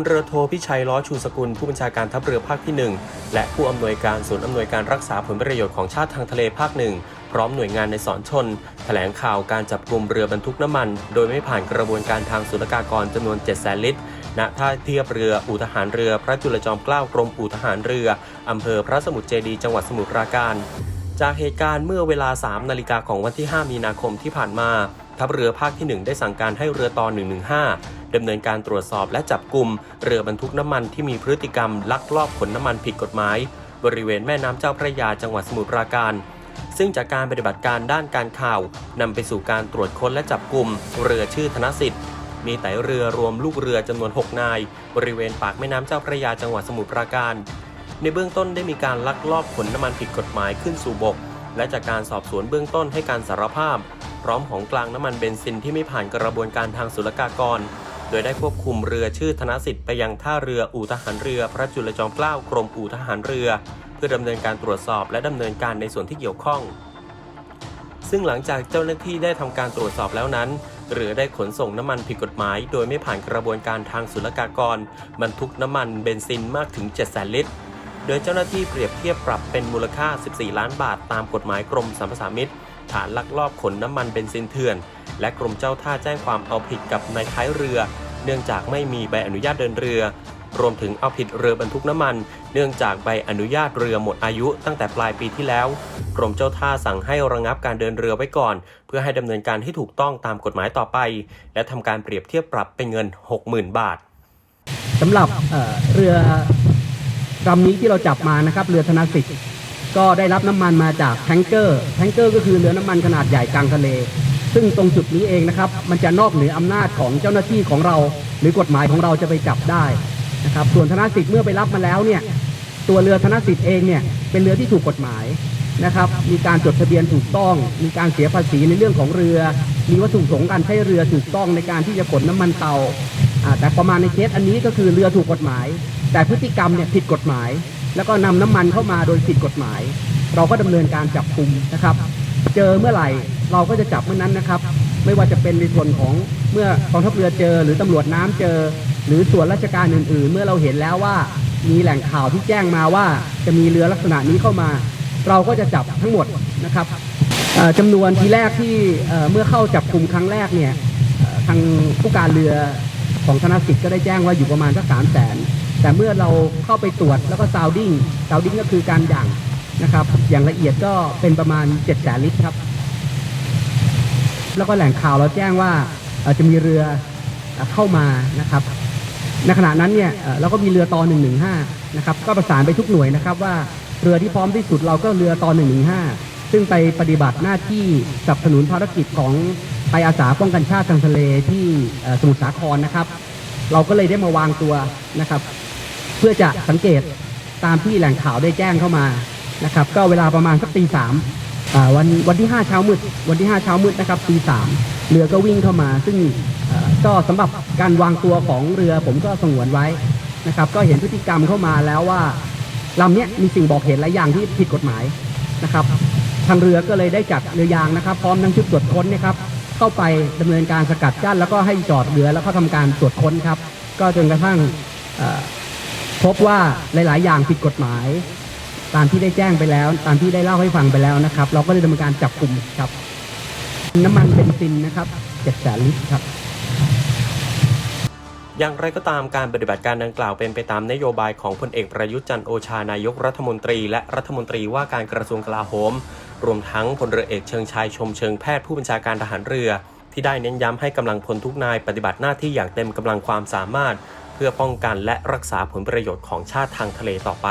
ลเรือโทพิชัยล้อชูสกุล ผู้บัญชาการทัพเรือภาคที่ 1 และผู้อำนวยการศูนย์อำนวยการรักษาผลประโยชน์ของชาติทางทะเลภาคหนึ่งพร้อมหน่วยงานในสอนชน แถลงข่าวการจับกลุ่มเรือบรรทุกน้ำมัน โดยไม่ผ่านกระบวนการทางศุลกากรจำนวน 7 แสนลิตร ณ ท่าเทียบเรือ อู่ทหารเรือ พระจุลจอมเกล้ากรมอู่ทหารเรือ อำเภอพระสมุทรเจดี จังหวัดสมุทรปราการ จากเหตุการณ์เมื่อเวลา 3 นาฬิกาของวันที่ 5 มีนาคมที่ผ่านมา ทัพเรือภาคที่ 1 ได้สั่งการให้เรือต่อ 115ดำเนินการตรวจสอบและจับกลุ่มเรือบรรทุกน้ำมันที่มีพฤติกรรมลักลอบขนน้ำมันผิดกฎหมาย บริเวณแม่น้ำเจ้าพระยาจังหวัดสมุทรปราการ ซึ่งจากการปฏิบัติการด้านการข่าวนำไปสู่การตรวจค้นและจับกลุ่มเรือชื่อธนสิทธิ์มีไตเรือรวมลูกเรือจำนวน 6 นาย บริเวณปากแม่น้ำเจ้าพระยาจังหวัดสมุทรปราการ ในเบื้องต้นได้มีการลักลอบขนน้ำมันผิดกฎหมายขึ้นสู่บก และจากการสอบสวนเบื้องต้นให้การสารภาพ พร้อมของกลางน้ำมันเบนซินที่ไม่ผ่านกระบวนการทางศุลกากร โดยได้ควบคุมเรือชื่อธนสิทธิ์ไปยังท่าเรืออู่ทหารเรือ พระจุลจอมเกล้ากรมอู่ทหารเรือ เพื่อดำเนินการตรวจสอบและดำเนินการในส่วนที่เกี่ยวข้อง ซึ่งหลังจากเจ้าหน้าที่ได้ทำการตรวจสอบแล้วนั้นเรือได้ขนส่งน้ำมันผิดกฎหมาย โดยไม่ผ่านกระบวนการทางศุลกากร บรรทุกน้ำมันเบนซินมากถึง 7 0 0 0 0ลิตร โดยเจ้าหน้าที่เปรียบเทียบปรับเป็นมูลค่า 14 ล้านบาทตามกฎหมายกรมสรรพสามิต ฐานลักลอบขนน้ำมันเบนซินเถื่อน และกรมเจ้าท่าแจ้งความเอาผิดกับนายท้ายเรือ เนื่องจากไม่มีใบอนุญาตเดินเรือ รวมถึงเอาผิดเรือบรรทุกน้ำมัน เนื่องจากใบอนุญาตเรือหมดอายุตั้งแต่ปลายปีที่แล้ว กรมเจ้าท่าสั่งให้ระงับการเดินเรือไว้ก่อน เพื่อให้ดำเนินการให้ถูกต้องตามกฎหมายต่อไป และทำการเปรียบเทียบปรับเป็นเงิน 60,000 บาทสำหรับเเรือลำนี้ที่เราจับมานะครับ เรือธนสิทธิ์ ก็ได้รับน้ำมันมาจากแทงเกอร์ แทงเกอร์ก็คือเรือน้ำมันขนาดใหญ่กลางทะเล ซึ่งตรงจุดนี้เองนะครับ มันจะนอกเหนืออำนาจของเจ้าหน้าที่ของเรา หรือกฎหมายของเราจะไปจับได้นะครับ ส่วนธนสิทธิ์เมื่อไปรับมาแล้วเนี่ย ตัวเรือธนสิทธิ์เองเนี่ย เป็นเรือที่ถูกกฎหมายนะครับ มีการจดทะเบียนถูกต้อง มีการเสียภาษีในเรื่องของเรือ มีวัตถุประสงค์การใช้เรือถูกต้องในการที่จะขนน้ำมันเตาแต่ประมาณในเคสอันนี้ก็คือเรือถูกกฎหมาย แต่พฤติกรรมเนี่ยผิดกฎหมาย แล้วก็นำน้ำมันเข้ามาโดยผิดกฎหมาย เราก็ดำเนินการจับกลุ่มนะครับ เจอเมื่อไหร่เราก็จะจับเมื่อนั้นนะครับ ไม่ว่าจะเป็นในส่วนของเมื่อกองทัพเรือเจอ หรือตำรวจน้ำเจอ หรือส่วนราชการอื่น ๆ เมื่อเราเห็นแล้วว่ามีแหล่งข่าวที่แจ้งมาว่าจะมีเรือลักษณะนี้เข้ามา เราก็จะจับทั้งหมดนะครับจำนวนทีแรกที่เมื่อเข้าจับกลุ่มครั้งแรกเนี่ยทางผู้การเรือของธนสิทธิ์ก็ได้แจ้งว่าอยู่ประมาณสักสามแสน แต่เมื่อเราเข้าไปตรวจแล้วก็ซาวดิ้งซาวดิ้งก็คือการหยั่งนะครับ อย่างละเอียดก็เป็นประมาณ7จ็ดแสนลิตรครับ แล้วก็แหล่งข่าวเราแจ้งว่าจะมีเรือเข้ามานะครับ ในขณะนั้นเนี่ยเราก็มีเรือต่อ115นะครับ ก็ประสานไปทุกหน่วยนะครับว่าเรือที่พร้อมที่สุดเราก็เรือต่อ115 ซึ่งไปปฏิบัติหน้าที่สนับสนุนภารกิจของไปอาสาป้องกันชาติทางทะเลที่สมุทรสาครนะครับ เราก็เลยได้มาวางตัวนะครับ เพื่อจะสังเกตตามที่แหล่งข่าวได้แจ้งเข้ามานะครับ ก็เวลาประมาณสักตีสามวันวันที่ 5 เช้ามืด วันที่ 5 เช้ามืดนะครับตีสามเรือก็วิ่งเข้ามา ซึ่งก็สำหรับการวางตัวของเรือผมก็สงวนไว้นะครับ ก็เห็นพฤติกรรมเข้ามาแล้วว่าลำนี้มีสิ่งบอกเหตุหลายอย่างที่ผิดกฎหมายนะครับ ทางเรือก็เลยได้จัดเรือยางนะครับ พร้อมทั้งชุดตรวจค้นนะครับเข้าไปดำเนินการสกัดกั้นแล้วก็ให้จอดเรือแล้วก็ทำการตรวจค้นครับ ก็จนกระทั่ง พบว่าหลาย ๆ อย่างผิดกฎหมาย ตามที่ได้แจ้งไปแล้ว ตามที่ได้เล่าให้ฟังไปแล้วนะครับ เราก็ได้ดำเนินการจับกลุ่มครับ น้ำมันเบนซินนะครับเจ็ดแสนลิตรครับ อย่างไรก็ตามการปฏิบัติการดังกล่าวเป็นไปตามนโยบายของพลเอกประยุทธ์จันทร์โอชานายกรัฐมนตรี และรัฐมนตรีว่าการกระทรวงกลาโหม รวมทั้งพลเรือเอกเชิงชายชมเชิงแพทย์ผู้บัญชาการทหารเรือ ที่ได้เน้นย้ำให้กำลังพลทุกนายปฏิบัติหน้าที่อย่างเต็มกำลังความสามารถ เพื่อป้องกันและรักษาผลประโยชน์ของชาติทางทะเลต่อไป